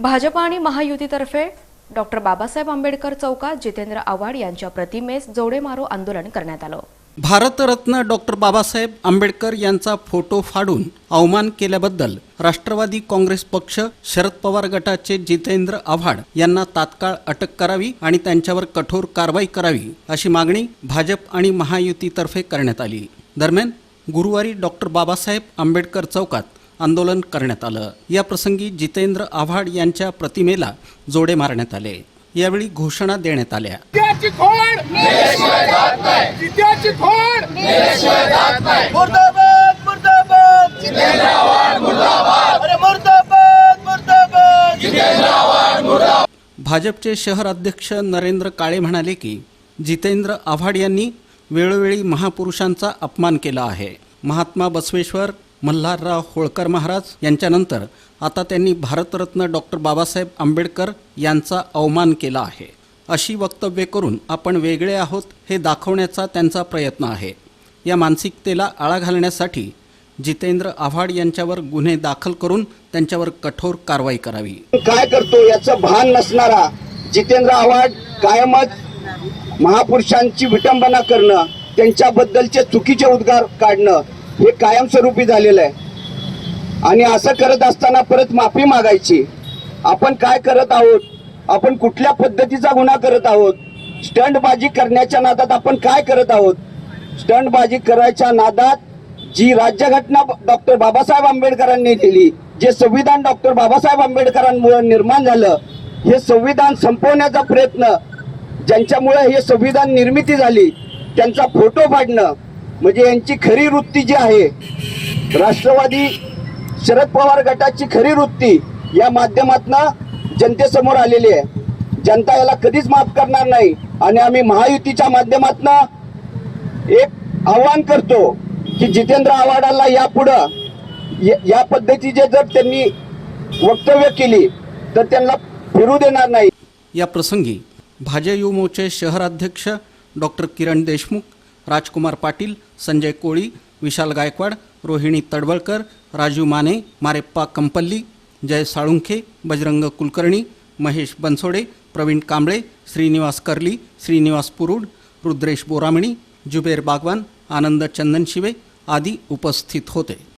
भाजप आणि महायुतीतर्फे डॉक्टर बाबासाहेब आंबेडकर चौकात जितेंद्र आव्हाड यांच्या प्रतिमेस जोडे मारो आंदोलन करण्यात आलं. भारतरत्न डॉक्टर बाबासाहेब आंबेडकर यांचा फोटो फाडून अवमान केल्याबद्दल राष्ट्रवादी काँग्रेस पक्ष शरद पवार गटाचे जितेंद्र आव्हाड यांना तात्काळ अटक करावी आणि त्यांच्यावर कठोर कारवाई करावी अशी मागणी भाजप आणि महायुतीतर्फे करण्यात आली. दरम्यान गुरुवारी डॉक्टर बाबासाहेब आंबेडकर चौकात आंदोलन करण्यात आलं. या प्रसंगी जितेंद्र आव्हाड यांच्या प्रतिमेला जोडे मारण्यात आले. यावेळी घोषणा देण्यात आल्या. भाजपचे शहर अध्यक्ष नरेंद्र काळे म्हणाले की जितेंद्र आव्हाड यांनी वेळोवेळी महापुरुषांचा अपमान केला आहे. महात्मा बसवेश्वर मल्हारराव होळकर महाराज यांच्यानंतर आता त्यांनी भारतरत्न डॉक्टर बाबासाहेब आंबेडकर यांचा अवमान केला आहे. अशी वक्तव्ये करून आपण वेगळे आहोत हे दाखवण्याचा त्यांचा प्रयत्न आहे. या मानसिकतेला आळा घालण्यासाठी जितेंद्र आव्हाड यांच्यावर गुन्हे दाखल करून त्यांच्यावर कठोर कारवाई करावी. काय करतो याचं भान नसणारा जितेंद्र आव्हाड कायमच महापुरुषांची विटंबना करणं त्यांच्याबद्दलचे चुकीचे उद्गार काढणं हे कायमस्वरूपी झालेलं आहे. आणि असं करत असताना परत माफी मागायची. आपण काय करत आहोत? आपण कुठल्या पद्धतीचा गुन्हा करत आहोत? स्टंटबाजी करण्याच्या नादात आपण काय करत आहोत? स्टंटबाजी करायच्या नादात जी राज्यघटना डॉक्टर बाबासाहेब आंबेडकरांनी दिली जे संविधान डॉक्टर बाबासाहेब आंबेडकरांमुळे निर्माण झालं हे संविधान संपवण्याचा प्रयत्न ज्यांच्यामुळे हे संविधान निर्मिती झाली त्यांचा फोटो फाडणं म्हणजे यांची खरी वृत्ती जी आहे राष्ट्रवादी शरद पवार गटाची खरी वृत्ती या माध्यमातून जनतेसमोर आलेली आहे. जनता याला कधीच माफ करणार नाही. आणि आम्ही महायुतीच्या माध्यमातून एक आव्हान करतो की जितेंद्र आव्हाडाला यापुढं या- या पद्धतीचे जर त्यांनी वक्तव्य केली तर त्यांना फिरू देणार नाही. या प्रसंगी भाजयुमोचे शहराध्यक्ष डॉक्टर किरण देशमुख राजकुमार पाटील संजय कोळी विशाल गायकवाड रोहिणी तडवळकर राजू माने मारेप्पा कंपल्ली जय साळुंखे बजरंग कुलकर्णी महेश बनसोडे प्रवीण कांबळे श्रीनिवास कर्ली श्रीनिवास पुरुड रुद्रेश बोरामणी जुबेर बागवान आनंद चंदनशिवे आदी उपस्थित होते.